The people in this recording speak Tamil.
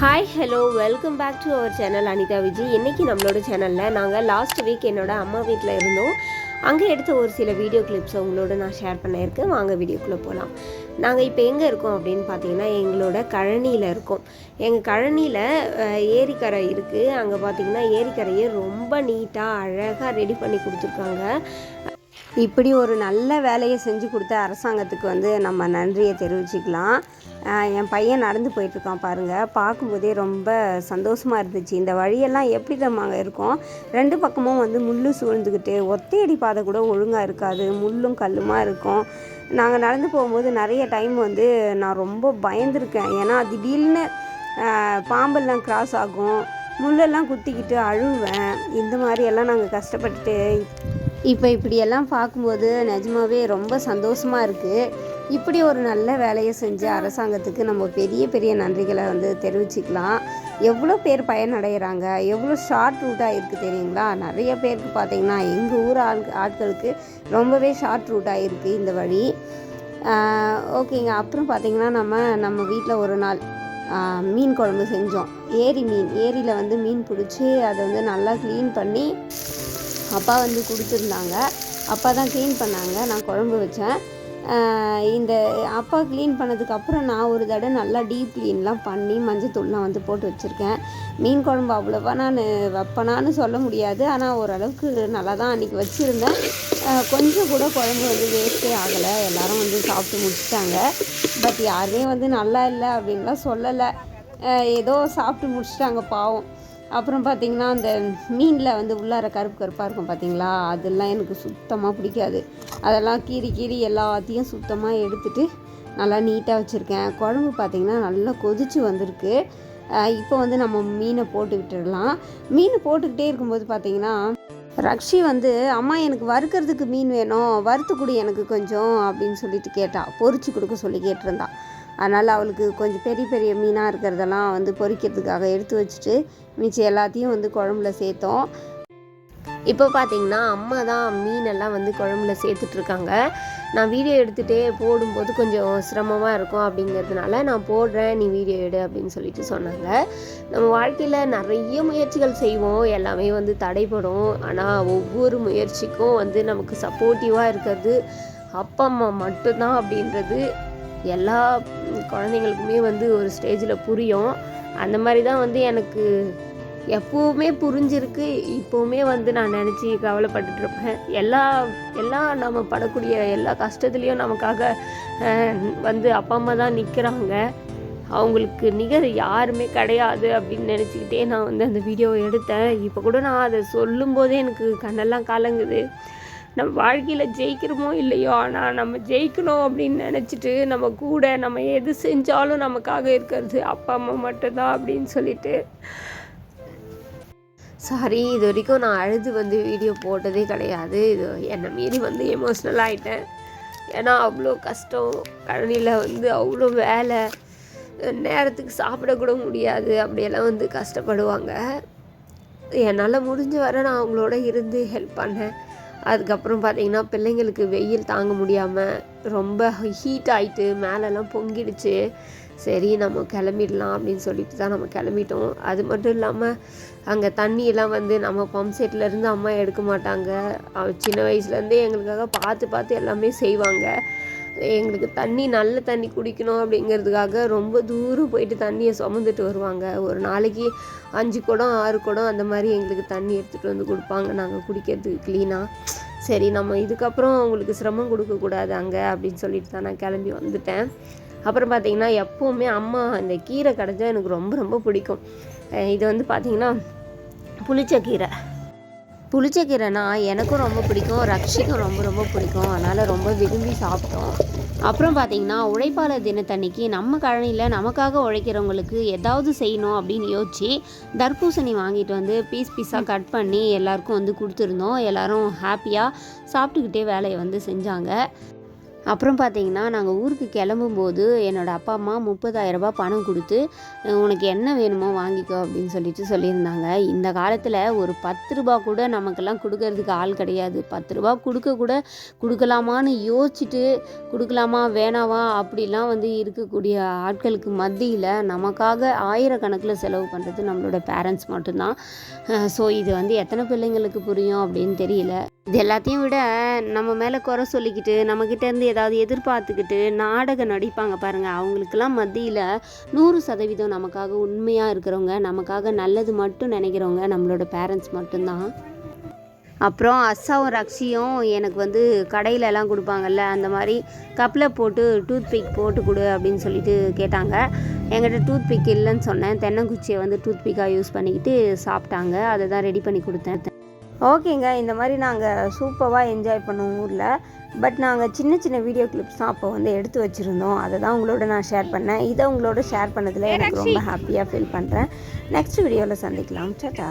Hi hello welcome back to our channel Anitha Vijay இன்றைக்கி நம்மளோட சேனலில் நாங்கள் லாஸ்ட் வீக் என்னோட அம்மா வீட்டில் இருந்தோம். அங்கே எடுத்த ஒரு சில வீடியோ கிளிப்ஸை உங்களோட நான் ஷேர் பண்ணியிருக்கேன். வாங்க வீடியோக்குள்ளே போகலாம் நாங்கள் இப்போ எங்கே இருக்கோம் அப்படின்னு பார்த்தீங்கன்னா எங்களோட கழனியில் இருக்கோம். எங்கள் கழனியில் ஏரிக்கரை இருக்குது அங்கே பார்த்தீங்கன்னா ஏரிக்கரையை ரொம்ப நீட்டாக அழகாக ரெடி பண்ணி கொடுத்துருக்காங்க. இப்படி ஒரு நல்ல வேலையை செஞ்சு கொடுத்த அரசாங்கத்துக்கு வந்து நம்ம நன்றியை தெரிவிச்சுக்கலாம். என் பையன் நடந்து போயிட்டுருக்கான் பாருங்கள் பார்க்கும்போதே ரொம்ப சந்தோஷமாக இருந்துச்சு. இந்த வழியெல்லாம் எப்படி தம்மாங்க இருக்கும்? ரெண்டு பக்கமும் வந்து முள் சூழ்ந்துக்கிட்டு ஒத்தையடி பாதை கூட ஒழுங்காக இருக்காது. முள்ளும் கல்லுமா இருக்கும். நாங்கள் நடந்து போகும்போது நிறைய டைம் வந்து நான் ரொம்ப பயந்துருக்கேன். ஏன்னா திடீர்னு பாம்பெல்லாம் கிராஸ் ஆகும். முள்ளெல்லாம் குத்திக்கிட்டு அழுவேன். இந்த மாதிரியெல்லாம் நாங்கள் கஷ்டப்பட்டுட்டு இப்போ இப்படியெல்லாம் பார்க்கும்போது நிஜமாவே ரொம்ப சந்தோஷமாக இருக்குது இப்படி ஒரு நல்ல வேலையை செஞ்ச அரசாங்கத்துக்கு நம்ம பெரிய பெரிய நன்றிகளை வந்து தெரிவிச்சுக்கலாம். எவ்வளோ பேர் பயனடைகிறாங்க? எவ்வளோ ஷார்ட் ரூட்டாக இருக்குது தெரியுங்களா? நிறைய பேருக்கு பார்த்திங்கன்னா எங்கள் ஊர் ஆள் ஆட்களுக்கு ரொம்பவே ஷார்ட் ரூட்டாக இருக்குது இந்த வழி. ஓகேங்க. அப்புறம் பார்த்திங்கன்னா நம்ம நம்ம வீட்டில் ஒரு நாள் மீன் குழம்பு செஞ்சோம். ஏரி மீன் ஏரியில் வந்து மீன் பிடிச்சி அதை வந்து நல்லா க்ளீன் பண்ணி அப்பா வந்து கொடுத்துருந்தாங்க. அப்பா தான் க்ளீன் பண்ணாங்க. நான் குழம்பு வச்சேன். இந்த அப்பா க்ளீன் பண்ணதுக்கப்புறம் நான் ஒரு தடவை நல்லா டீப் க்ளீன்லாம் பண்ணி மஞ்சத்தூள்லாம் வந்து போட்டு வச்சுருக்கேன். மீன் குழம்பு அவ்வளோவா நான் வைப்பனான்னு சொல்ல முடியாது. ஆனால் ஓரளவுக்கு நல்லா தான் அன்றைக்கி வச்சுருந்தேன். கொஞ்சம் கூட குழம்பு வந்து வேஸ்ட்டே ஆகலை. எல்லோரும் வந்து சாப்பிட்டு முடிச்சிட்டாங்க. பட் யாருமே வந்து நல்லா இல்லை அப்படின்லாம் சொல்லலை. ஏதோ சாப்பிட்டு முடிச்சிட்டாங்க பாவம். அப்புறம் பார்த்தீங்கன்னா அந்த மீனில் வந்து உள்ளார கருப்பு கருப்பாக இருக்கும் பார்த்தீங்களா? அதெல்லாம் எனக்கு சுத்தமாக பிடிக்காது. அதெல்லாம் கீறி கீறி எல்லாத்தையும் சுத்தமாக எடுத்துட்டு நல்லா நீட்டாக வச்சுருக்கேன். குழம்பு பார்த்திங்கன்னா நல்லா கொதிச்சு வந்திருக்கு. இப்போ வந்து நம்ம மீனை போட்டு விட்டுடலாம். மீன் போட்டுக்கிட்டே இருக்கும்போது பார்த்தீங்கன்னா ரக்ஷி வந்து அம்மா எனக்கு வறுக்கிறதுக்கு மீன் வேணும். வறுத்து கொடு எனக்கு கொஞ்சம் அப்படின்னு சொல்லிட்டு கேட்டா பொறிச்சு கொடுக்க சொல்லி கேட்டிருந்தா. அதனால் அவளுக்கு கொஞ்சம் பெரிய பெரிய மீனாக இருக்கிறதெல்லாம் வந்து பொறிக்கிறதுக்காக எடுத்து வச்சுட்டு மிச்சம் எல்லாத்தையும் வந்து குழம்புல சேர்த்தோம். இப்போ பார்த்தீங்கன்னா அம்மா தான் மீனெல்லாம் வந்து குழம்புல சேர்த்துட்ருக்காங்க. நான் வீடியோ எடுத்துகிட்டே போடும்போது கொஞ்சம் சிரமமாக இருக்கும் அப்படிங்கிறதுனால நான் போடுறேன் நீ வீடியோ எடு அப்படின்னு சொல்லிட்டு சொன்னாங்க. நம்ம வாழ்க்கையில் நிறைய முயற்சிகள் செய்வோம் எல்லாமே வந்து தடைப்படும் ஆனால் ஒவ்வொரு முயற்சிக்கும் வந்து நமக்கு சப்போர்ட்டிவாக இருக்கிறது அப்பா அம்மா மட்டும்தான் அப்படின்றது எல்லா குழந்தைங்களுக்குமே வந்து ஒரு ஸ்டேஜில் புரியும். அந்த மாதிரி தான் வந்து எனக்கு எப்போவுமே புரிஞ்சிருக்கு. இப்போவுமே வந்து நான் நினச்சி கவலைப்பட்டுட்ருப்பேன் எல்லா எல்லா நம்ம படக்கூடிய எல்லா கஷ்டத்துலேயும் நமக்காக வந்து அப்பா அம்மா தான் நிற்கிறாங்க அவங்களுக்கு நிகர் யாருமே கிடையாது அப்படின்னு நினச்சிக்கிட்டே நான் வந்து அந்த வீடியோவை எடுத்தேன். இப்போ கூட நான் அதை சொல்லும்போதே எனக்கு கண்ணெல்லாம் கலங்குது. நம்ம வாழ்க்கையில் ஜெயிக்கிறோமோ இல்லையோ ஆனால் நம்ம ஜெயிக்கணும் அப்படின்னு நினச்சிட்டு நம்ம கூட நம்ம எது செஞ்சாலும் நமக்காக இருக்கிறது அப்பா அம்மா மட்டும்தான் அப்படின்னு சொல்லிட்டு. சாரி இது வரைக்கும் நான் அழுது வந்து வீடியோ போட்டதே கிடையாது. இது என்னை மீறி வந்து எமோஷ்னல் ஆகிட்டேன் ஏன்னா அவ்வளோ கஷ்டம். கழனியில் வந்து அவ்வளோ வேலை. நேரத்துக்கு சாப்பிடக்கூட முடியாது. அப்படியெல்லாம் வந்து கஷ்டப்படுவாங்க. என்னால் முடிஞ்ச வரை நான் அவங்களோட இருந்து ஹெல்ப் பண்ணேன். அதுக்கப்புறம் பார்த்தீங்கன்னா பிள்ளைங்களுக்கு வெயில் தாங்க முடியாமல் ரொம்ப ஹீட் ஆகிட்டு மேலெல்லாம் பொங்கிடுச்சு. சரி நம்ம கிளம்பிடலாம் அப்படின்னு சொல்லிட்டு தான் நம்ம கிளம்பிட்டோம். அது மட்டும் இல்லாமல் அங்கே தண்ணியெல்லாம் வந்து நம்ம பம்ப் செட்லேருந்து அம்மா எடுக்க மாட்டாங்க. சின்ன வயசுலேருந்தே எங்களுக்காக பார்த்து பார்த்து எல்லாமே செய்வாங்க. எங்களுக்கு தண்ணி நல்ல தண்ணி குடிக்கணும் அப்படிங்கிறதுக்காக ரொம்ப தூரம் போயிட்டு தண்ணியை சுமந்துட்டு வருவாங்க. ஒரு நாளைக்கு அஞ்சு குடம் ஆறு குடம் அந்த மாதிரி எங்களுக்கு தண்ணி எடுத்துகிட்டு வந்து கொடுப்பாங்க. நாங்கள் குடிக்கிறதுக்கு க்ளீனாக சரி நம்ம இதுக்கப்புறம் அவங்களுக்கு சிரமம் கொடுக்கக்கூடாது அங்கே அப்படின்னு சொல்லிட்டு தான் நான் கிளம்பி வந்துட்டேன். அப்புறம் பார்த்தீங்கன்னா எப்போவுமே அம்மா அந்த கீரை கடைஞ்சா எனக்கு ரொம்ப ரொம்ப பிடிக்கும். இது வந்து பார்த்திங்கன்னா புளிச்ச கீரை. புளிச்சக்கீரைனா எனக்கும் ரொம்ப பிடிக்கும் ரக்ஷிக்கும் ரொம்ப ரொம்ப பிடிக்கும். அதனால் ரொம்ப விரும்பி சாப்பிட்டோம். அப்புறம் பார்த்தீங்கன்னா உழைப்பாளர் தினத்தன்னைக்கு நம்ம கழனியில் நமக்காக உழைக்கிறவங்களுக்கு ஏதாவது செய்யணும் அப்படின்னு யோசிச்சு தர்பூசணி வாங்கிட்டு வந்து பீஸ் பீஸாக கட் பண்ணி எல்லாருக்கும் வந்து கொடுத்துருந்தோம். எல்லாரும் ஹாப்பியாக சாப்பிட்டுக்கிட்டே வேலையை வந்து செஞ்சாங்க. அப்புறம் பார்த்தீங்கன்னா நாங்கள் ஊருக்கு கிளம்பும்போது என்னோடய அப்பா அம்மா முப்பதாயிரரூபா பணம் கொடுத்து உனக்கு என்ன வேணுமோ வாங்கிக்கோ அப்படின்னு சொல்லிட்டு சொல்லியிருந்தாங்க. இந்த காலத்தில் ஒரு பத்து ரூபா கூட நமக்கெல்லாம் கொடுக்கறதுக்கு ஆள் கிடையாது. பத்து ரூபா கொடுக்க கூட கொடுக்கலாமான்னு யோசிச்சுட்டு கொடுக்கலாமா வேணாவா? அப்படிலாம் வந்து இருக்கக்கூடிய ஆட்களுக்கு மத்தியில் நமக்காக ஆயிரக்கணக்கில் செலவு பண்ணுறது நம்மளோட பேரண்ட்ஸ் மட்டும்தான். ஸோ இது வந்து எத்தனை பிள்ளைங்களுக்கு புரியும் அப்படின்னு தெரியல. இது எல்லாத்தையும் விட நம்ம மேலே குறை சொல்லிக்கிட்டு நம்மக்கிட்டேருந்து ஏதாவது எதிர்பார்த்துக்கிட்டு நாடகம் நடிப்பாங்க பாருங்கள் அவங்களுக்கெல்லாம் மத்தியில் நூறு சதவீதம் நமக்காக உண்மையாக இருக்கிறவங்க நமக்காக நல்லது மட்டும் நினைக்கிறவங்க நம்மளோட பேரண்ட்ஸ் மட்டும்தான். அப்புறம் அஸ்ஸாவும் ரக்ஷியும் எனக்கு வந்து கடையிலலாம் கொடுப்பாங்கல்ல அந்த மாதிரி கப்பில் போட்டு டூத் பிக் போட்டு கொடு அப்படின்னு சொல்லிட்டு கேட்டாங்க. என்கிட்ட டூத் பிக் இல்லைன்னு சொன்னேன். தென்னங்குச்சியை வந்து டூத் பிக்காக யூஸ் பண்ணிக்கிட்டு சாப்பிட்டாங்க. அதை தான் ரெடி பண்ணி கொடுத்தேன். ஓகேங்க இந்த மாதிரி நாங்கள் சூப்பராக என்ஜாய் பண்ணோம் ஊரில். பட் நாங்கள் சின்ன சின்ன வீடியோ கிளிப்ஸ் தான் அப்போ வந்து எடுத்து வச்சுருந்தோம். அதை தான் உங்களோட நான் ஷேர் பண்ணேன். இதை உங்களோட ஷேர் பண்ணதில் எனக்கு ரொம்ப ஹாப்பியாக ஃபீல் பண்ணுறேன் நெக்ஸ்ட் வீடியோவில் சந்திக்கலாம். டாட்டா